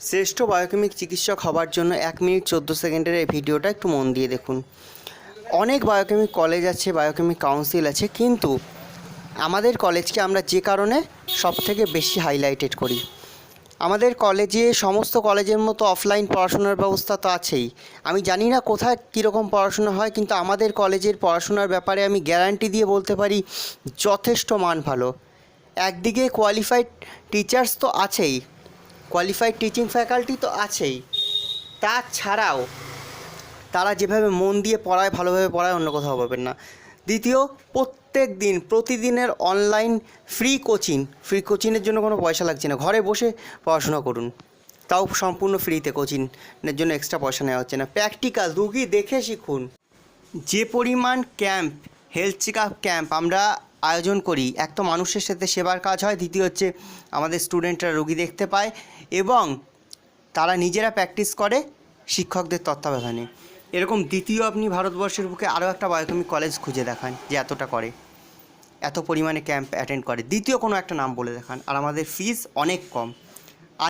শ্রেষ্ঠ বায়োকেমিক চিকিৎসক হবার জন্য এক মিনিট চোদ্দ সেকেন্ডের এই ভিডিওটা একটু মন দিয়ে দেখুন। অনেক বায়োকেমিক কলেজ আছে, বায়োকেমিক কাউন্সিল আছে, কিন্তু আমাদের কলেজকে আমরা যে কারণে সব থেকে বেশি হাইলাইটেড করি। আমাদের কলেজে সমস্ত কলেজের মতো অফলাইন পড়াশোনার ব্যবস্থা তো আছেই। আমি জানি না কোথায় কীরকম পড়াশোনা হয়, কিন্তু আমাদের কলেজের পড়াশোনার ব্যাপারে আমি গ্যারান্টি দিয়ে বলতে পারি, যথেষ্ট মান ভালো। একদিকে কোয়ালিফাইড টিচার্স তো আছেই কোয়ালিফাইড টিচিং ফ্যাকাল্টি তো আছেই। তাছাড়াও, তারা যেভাবে মন দিয়ে পড়ায়, ভালোভাবে পড়ায়, অন্য কোথাও পাবেন না। দ্বিতীয়, প্রত্যেক দিন, প্রতিদিনের অনলাইন ফ্রি কোচিং ফ্রি কোচিংয়ের জন্য কোনো পয়সা লাগছে না। ঘরে বসে পড়াশোনা করুন। তাও সম্পূর্ণ ফ্রিতে কোচিংয়ের জন্য এক্সট্রা পয়সা নেওয়া হচ্ছে না। প্র্যাকটিক্যাল রুগী দেখে শিখুন। যে পরিমাণ camp health check up camp আমরা আয়োজন করি। এক তো মানুষের সাথে সেবার কাজ হয়, দ্বিতীয় হচ্ছে আমাদের স্টুডেন্টরা রুগী দেখতে পায় এবং তারা নিজেরা প্র্যাকটিস করে শিক্ষকদের তত্ত্বাবধানে। এরকম দ্বিতীয় আপনি ভারতবর্ষের বুকে আরও একটা বায়োকেমিক কলেজ খুঁজে দেখান যে এতটা করে, এত পরিমাণে ক্যাম্প অ্যাটেন্ড করে। দ্বিতীয় কোনো একটা নাম বলে দেখান, আর আমাদের ফিস অনেক কম।